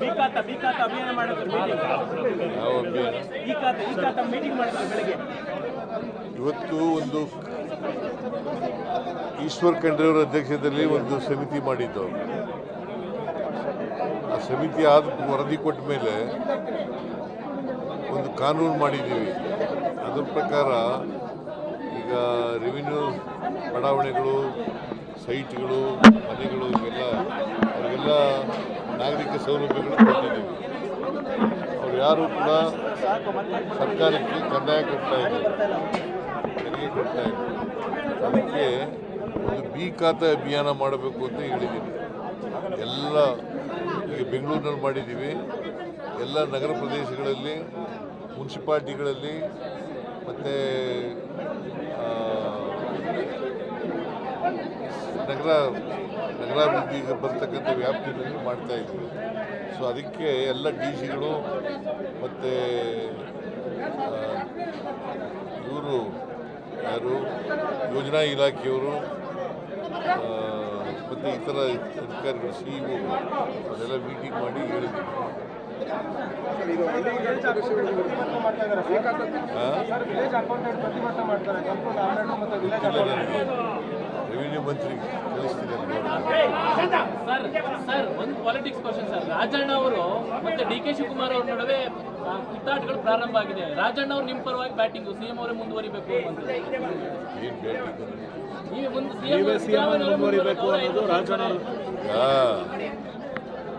B ಖಾತ B ಖಾತ ಅಭಿಯಾನ ಮಾಡಿದ್ರು ಮೀಟಿಂಗ್ ಮಾಡಿದ್ರು ಬೆಳಗ್ಗೆ. ಇವತ್ತು ಒಂದು ಈಶ್ವರ್ ಖಂಡ್ರೆಯವರ ಅಧ್ಯಕ್ಷತೆಯಲ್ಲಿ ಒಂದು ಸಮಿತಿ ಮಾಡಿದ್ದು. ಆ ಸಮಿತಿ ಆದ ವರದಿ ಕೊಟ್ಟ ಮೇಲೆ ಒಂದು ಕಾನೂನು ಮಾಡಿದ್ದೀವಿ. ಅದರ ಪ್ರಕಾರ ಈಗ ರೆವಿನ್ಯೂ ಬಡಾವಣೆಗಳು ಸೈಟ್ಗಳು ಮನೆಗಳು ಇವೆಲ್ಲ ಅವರಿಗೆಲ್ಲ ನಾಗರಿಕ ಸೌಲಭ್ಯಗಳು ಕೊಟ್ಟಿದ್ದೀವಿ. ಅವ್ರು ಯಾರು ಕೂಡ ಸರ್ಕಾರಕ್ಕೆ ಕಂದಾಯ ಕೊಡ್ತಾ ಇದ್ದಾರೆ ತೆರಿಗೆ ಕೊಡ್ತಾ ಇದ್ದಾರೆ ಅದಕ್ಕೆ ಒಂದು ಬಿ ಖಾತೆ ಅಭಿಯಾನ ಮಾಡಬೇಕು ಅಂತ ಹೇಳಿದ್ದೀನಿ. ಎಲ್ಲ ಈಗ ಬೆಂಗಳೂರಿನಲ್ಲಿ ಮಾಡಿದ್ದೀವಿ. ಎಲ್ಲ ನಗರ ಪ್ರದೇಶಗಳಲ್ಲಿ, ಮುನ್ಸಿಪಾಲ್ಟಿಗಳಲ್ಲಿ, ಮತ್ತು ನಗರ ನಗರಾಭಿವೃದ್ಧಿಗೆ ಬರ್ತಕ್ಕಂಥ ವ್ಯಾಪ್ತಿನಲ್ಲಿ ಮಾಡ್ತಾ ಇದ್ದೀವಿ. ಸೊ ಅದಕ್ಕೆ ಎಲ್ಲ ಡಿ ಸಿಗಳು ಮತ್ತು ಇವರು ಯಾರು ಯೋಜನಾ ಇಲಾಖೆಯವರು ಮತ್ತು ಇತರ ಅಧಿಕಾರಿಗಳು ಸಿ ಇ ಅದೆಲ್ಲ ಮೀಟಿಂಗ್ ಮಾಡಿ ಹೇಳಿದ್ದೀವಿ ವಿಲೇಜ್ ರೆವಿನ್ಯೂ ಮಂತ್ರಿಗೆ ಸರ್ ಸರ್ ಒಂದು ಪಾಲಿಟಿಕ್ಸ್ ಕ್ವಶನ್ ಸರ್ ರಾಜಣ್ಣ ಅವರು ಮತ್ತೆ ಡಿ ಕೆ ಶಿವಕುಮಾರ್ ಅವ್ರ ನಡುವೆ ಕಿತ್ತಾಟಗಳು ಪ್ರಾರಂಭ ಆಗಿದೆ. ರಾಜಣ್ಣ ಅವರು ನಿಮ್ಮ ಪರವಾಗಿ ಬ್ಯಾಟಿಂಗ್ ಸಿಎಂ ಅವರೇ ಮುಂದುವರಿಬೇಕು ಅಂತ. ಏನು ಭೇಟಿ ಬಂದಿದೆ ನೀವೇ ಮುಂದೆ ಸಿಎಂ ಮುಂದುವರಿಬೇಕು ಅನ್ನೋದು ರಾಜಣ್ಣ ಈಗ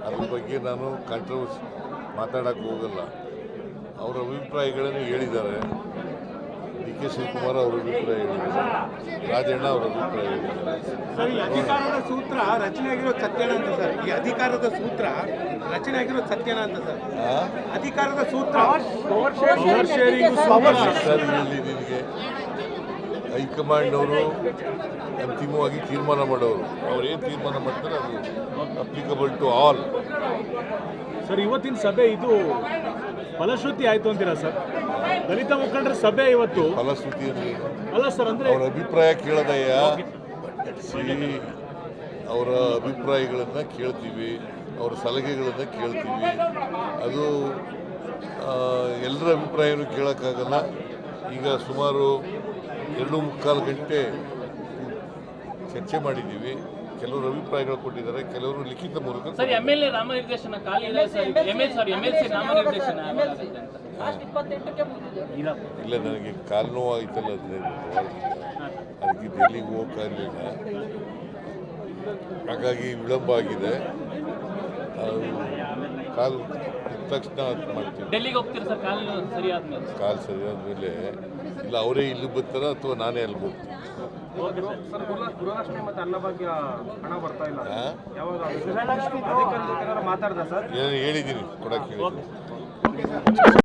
ಅದ್ರ ಬಗ್ಗೆ ನಾನು ಕಾಂಟ್ರವರ್ಸಿ ಮಾತಾಡಕ್ಕೆ ಹೋಗಲ್ಲ. ಅವರ ಅಭಿಪ್ರಾಯಗಳನ್ನು ಹೇಳಿದ್ದಾರೆ. ಕೆ ಶಿವಕುಮಾರ್ ಅವರ ಅಭಿಪ್ರಾಯ ಹೇಳಿದ್ದಾರೆ ರಾಜಣ್ಣ ಅವರ ಅಭಿಪ್ರಾಯ ಹೇಳಿದ್ದಾರೆ ಸರ್ ಈ ಅಧಿಕಾರದ ಸೂತ್ರ ರಚನೆ ಆಗಿರೋ ಸತ್ಯನ ಅಂತ ಸರ್. ಈ ಅಧಿಕಾರದ ಸೂತ್ರ ರಚನೆ ಆಗಿರೋ ಸತ್ಯನ ಅಂತ ಸರ್. ಆ? ಅಧಿಕಾರದ ಸೂತ್ರ. ಸರ್ ಹೇಳಿ ನಿನಗೆ ಹೈಕಮಾಂಡ್ನವರು ಅಂತಿಮವಾಗಿ ತೀರ್ಮಾನ ಮಾಡೋರು. ಅವ್ರು ಏನು ತೀರ್ಮಾನ ಮಾಡ್ತಾರೆ ಅದು ಅಪ್ಲಿಕಬಲ್ ಟು ಆಲ್ ಸರ್ ಇವತ್ತಿನ ಸಭೆ ಇದು ಫಲಶ್ರುತಿ ಆಯಿತು ಅಂತೀರಾ ಸರ್? ದಲಿತ ಮುಖಂಡರ ಸಭೆ ಇವತ್ತು. ಏನು? ಅಲ್ಲ ಸರ್ ಅಂದ್ರೆ ಅವರ ಅಭಿಪ್ರಾಯ ಕೇಳದಯ್ಯ ಸಿ ಅವರ ಅಭಿಪ್ರಾಯಗಳನ್ನು ಕೇಳ್ತೀವಿ ಅವರ ಸಲಹೆಗಳನ್ನು ಕೇಳ್ತೀವಿ. ಅದು ಎಲ್ಲರ ಅಭಿಪ್ರಾಯನೂ ಕೇಳೋಕ್ಕಾಗಲ್ಲ. ಈಗ ಸುಮಾರು ಎರಡು ಮುಕ್ಕಾಲು ಗಂಟೆ ಚರ್ಚೆ ಮಾಡಿದ್ದೀವಿ. ಕೆಲವರು ಅಭಿಪ್ರಾಯಗಳು ಕೊಟ್ಟಿದ್ದಾರೆ ಕೆಲವರು ಲಿಖಿತ ಮೂಲಕ ಸರ್ ಎಂ ಎಲ್ ಎ ನಾಮನಿರ್ದೇಶನ ಖಾಲಿ ಇದೆ sir. M L sorry? M L C ನಾಮನಿರ್ದೇಶನ ಇಲ್ಲ. ನನಗೆ ಕಾಲು ನೋವು ಆಯ್ತಲ್ಲ ಅದಕ್ಕೆ ಡೆಲ್ಲಿಗೆ ಹೋಗೋಕ್ಕಾಗಲಿಲ್ಲ ಹಾಗಾಗಿ ವಿಳಂಬ ಆಗಿದೆ. ಕಾಲು ತಕ್ಷಣ ಮಾಡ್ತೀವಿ ಡೆಲ್ಲಿಗೆ ಹೋಗ್ತೀರಾ ಸರ್? ಕಾಲ ಸರಿ ಆದ್ಮೇಲೆ. ಕಾಲು ಸರಿಯಾದ ಮೇಲೆ ಇಲ್ಲ ಅವರೇ ಇಲ್ಲಿ ಬರ್ತಾರ ಅಥವಾ ನಾನೇ ಅಲ್ಲಿ ಹೋಗ್ತೀನಿ ಸರ್. ಗೃಹಲಕ್ಷ್ಮಿ ಮತ್ತು ಅನ್ನಭಾಗ್ಯ ಹಣ ಬರ್ತಾ ಇಲ್ಲ? ಯಾವಾಗ ಮಾತಾಡ್ದ ಸರ್? ಹೇಳಿದ್ದೀನಿ. ಕೊಡಕ್ಕೆ